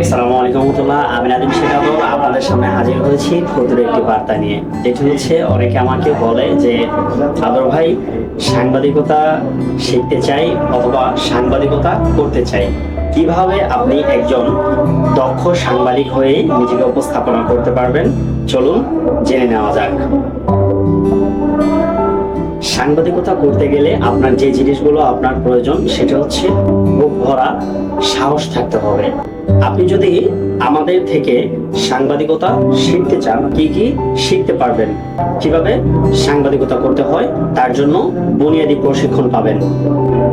আসসালামু আলাইকুম রহমতুল্লাহ, আমি নাদিম শেখাবো আপনাদের সামনে হাজির হয়েছি ক্ষুদ্র একটি বার্তা নিয়ে। যেটি হচ্ছে, অনেকে আমাকে বলে যে, আদর ভাই, সাংবাদিকতা শিখতে চাই অথবা সাংবাদিকতা করতে চাই। কীভাবে আপনি একজন দক্ষ সাংবাদিক হয়ে নিজেকে উপস্থাপনা করতে পারবেন? চলুন জেনে নেওয়া যাক। সাংবাদিকতা করতে গেলে আপনার যে জিনিসগুলো আপনার প্রয়োজন, সেটা হচ্ছে বুক ভরা সাহস থাকতে হবে। আপনি যদি আমাদের থেকে সাংবাদিকতা শিখতে চান, কি কি শিখতে পারবেন? কীভাবে সাংবাদিকতা করতে হয়? তার জন্য বুনিয়াদী প্রশিক্ষণ পাবেন।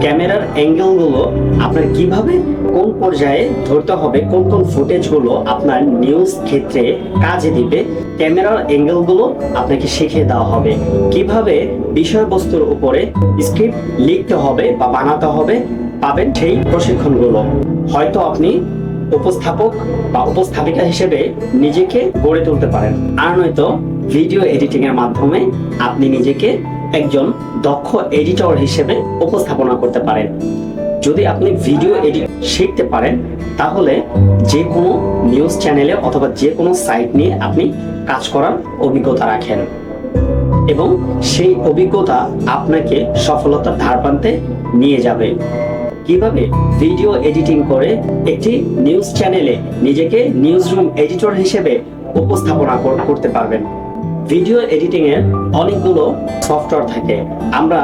ক্যামেরার অ্যাঙ্গেলগুলো আপনার কীভাবে কোন পর্যায়ে ধরতে হবে, কোন কোন ফুটেজগুলো আপনার নিউজ ক্ষেত্রে কাজে দিবে, ক্যামেরার অ্যাঙ্গেলগুলো আপনাকে শিখিয়ে দেওয়া হবে। কীভাবে বিষয়বস্তুর উপরে স্ক্রিপ্ট লিখতে হবে বা বানাতে হবে, পাবেন সেই প্রশিক্ষণগুলো। হয়তো আপনি উপস্থাপক বা উপস্থাপিকা হিসেবে নিজেকে গড়ে তুলতে পারেন। আর নয়তো ভিডিও এডিটিং এর মাধ্যমে আপনি নিজেকে একজন দক্ষ এডিটর হিসেবে উপস্থাপনা করতে পারেন। যদি আপনি ভিডিও এডিট শিখতে পারেন, তাহলে যে কোনো নিউজ চ্যানেলে অথবা যে কোনো সাইট নিয়ে আপনি কাজ করার অভিজ্ঞতা রাখেন এবং সেই অভিজ্ঞতা আপনাকে সফলতার ধারপ্রান্তে নিয়ে যাবে। কীভাবে ভিডিও এডিটিং করে একটি নিউজ চ্যানেলে নিজেকে নিউজ রুম এডিটর হিসেবে উপস্থাপনা করতে পারবেন? ভিডিও এডিটিং এর অনেকগুলো সফটওয়্যার থাকে। আমরা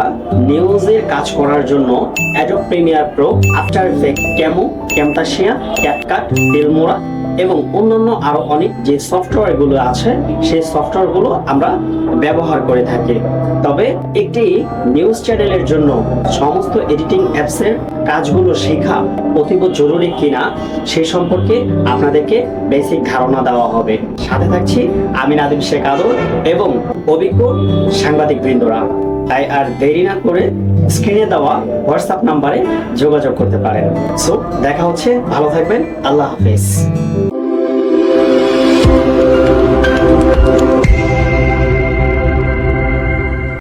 নিউজের কাজ করার জন্য Adobe Premiere Pro After Effect Camo Camtasia CapCut ডেলমোরা এবং অন্যান্য আরও অনেক যে সফটওয়্যারগুলো আছে, সেই সফটওয়্যারগুলো আমরা ব্যবহার করে থাকি। তবে একটি নিউজ চ্যানেলের জন্য সমস্ত এডিটিং অ্যাপসের কাজগুলো শেখা অতীব জরুরি কিনা, সে সম্পর্কে আপনাদেরকে বেসিক ধারণা দেওয়া হবে। সাথে থাকছি আমি নাদিম শেখ আদর এবং অভিজ্ঞ সাংবাদিক বৃন্দরা তাই আর দেরি না করে স্ক্রিনে দেওয়া হোয়াটসঅ্যাপ নাম্বারে যোগাযোগ করতে পারেন। সো দেখা হচ্ছে, ভালো থাকবেন, আল্লাহ হাফেজ।